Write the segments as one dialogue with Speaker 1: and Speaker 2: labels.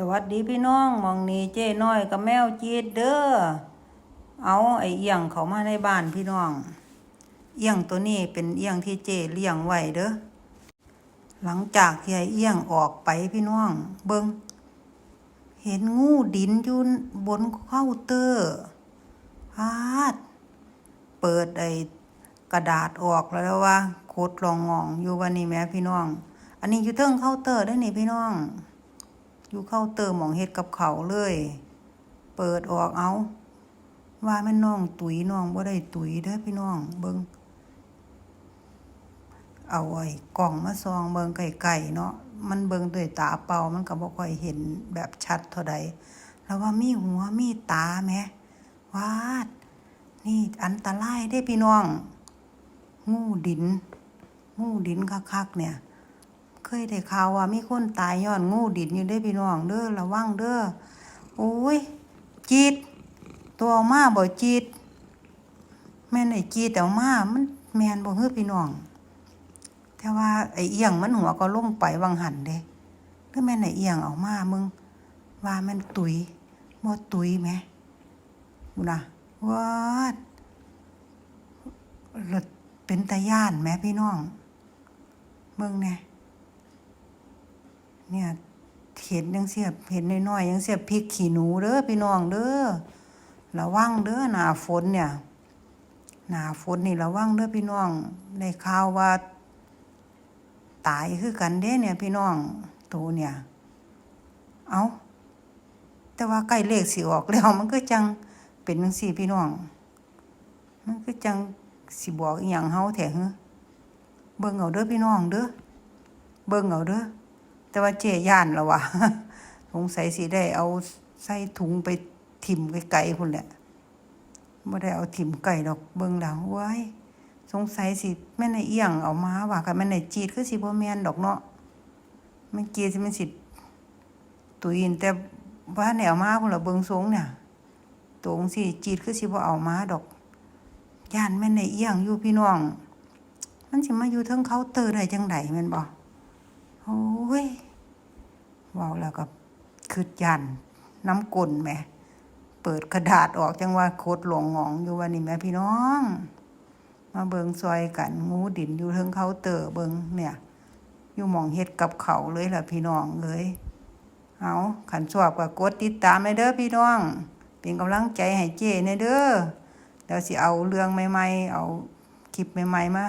Speaker 1: สวัสดีพี่น้องมองนีเจ้น้อยกับแมวจีดเด้อ เอาไอเอียงเขามาในบ้านพี่น้อง เอียงตัวนี้เป็นเอียงที่เจ้เลี้ยงไว้เด้อ หลังจากที่ไอเอียงออกไปพี่น้อง เบิงเห็นงูดินอยู่บนเคาน์เตอร์พาด เปิดไอกระดาษออกแล้วว่าโคตรลองงองอยู่วันนี้แม่พี่น้อง อันนี้อยู่เทิงเคาน์เตอร์ได้นี่พี่น้อง อยู่เคาเตอร์หมองเฮ็ดกับเขาเลย เปิดออกเอา ว่าแม่นน้องตุ๋ยน้องบ่ได้ตุ๋ยเด้อพี่น้อง เบิ่งเอาไอ้กล่องมาซองเบิ่งไกลๆเนาะมันเบิ่งด้วยตาเปล่ามันก็บ่ค่อยเห็นแบบชัดเท่าใดแล้วว่ามีหัวมีตาแหมวาด นี่อันตรายได้พี่น้อง งูดิน งูดินคักๆเนี่ย เคยได้ข่าวว่ามีคนตายย้อนงูดินอยู่ได้พี่น้องเด้อระวังเด้อโอ้ยจีดตัวมาบ่จีดแม่นไอ้จีดเอามามันแม่นบ่เฮือพี่น้อง แต่ว่าไอ้เอียงมันหัวก็ลงไปวังหันเด้หรือแม่นไอ้เอียงเอามามึง ว่าแม่นตุยบ่ตุยแหมบุนะวาดรถเป็นตาย่านแหมพี่น้องเบิ่งแหน่ เนี่ยเห็นยังเสียบเห็นน้อยๆยังเสียบพริกขี้หนูเด้อพี่น้องเด้อระวังเด้อหนาฝนเนี่ยหนาฝนนี่ระวังเด้อพี่น้องได้ข่าวว่า ตายคือกันเด้เนี่ย พี่น้องตัวเนี่ย เอาแต่ว่าใกล้เลขสิออกแล้ว มันก็จังเป็นจังซี่พี่น้อง มันก็จังสิบอกอีหยังเฮาแท้ฮึเบิ่งเอาเด้อพี่น้องเด้อเบิ่งเอาเด้อ แต่ว่าเจย่านแล้ววะสงสัยสิได้เอาใส่ถุงไปถิ่มไกลๆพุ่นแหละไม่ได้เอาถิ่มไก่ดอกเบิ่งดาวไว้ยสงสัยสิแม่ในเอียงเอามาว่ากันแม่ในจีดคือสิบ่แม่นดอกเนาะแม่นจีดสิมันสิตุยินแต่ว่าแนวมาพุ่นละเบิ่งทรงเนี่ยตรงสิจีดคือสิบ่เอามาดอกย่านแม่ในเอียงอยู่พี่น้อง มันสิมาอยู่เทิงเคาน์เตอร์ได้จังไดแม่นบ่ โอ้ยว้าแล้วก็คืดยันน้ำกลนแหมเปิดกระดาษออกจังว่าโคตรหลงงองอยู่วันนี้แม่พี่น้อง มาเบิงซอยกันงูดินอยู่เทิงเคาเตอร์เบิงเนี่ย อยู่มองเฮ็ดกับเขาเลยล่ะพี่น้องเลยเอาขันชอบก็กดติดตามให้เด้อพี่น้อง เป็นกำลังใจให้เจ้ในเด้อเดี๋ยวสิเอาเรื่องใหม่ๆเอาคลิปใหม่ๆมา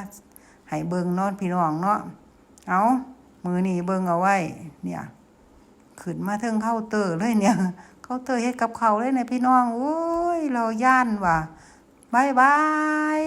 Speaker 1: ให้เบิงเนาะพี่น้องเนาะเอา มือนี่เบิ่งเอาไว้ เนี่ยขึ้นมาเทิงเข้าเตอร์เลยเนี่ย เข้าเตอร์เฮ็ดกับเขาเลยเนี่ยพี่น้องโอ้ยเราย่านว่ะบายบาย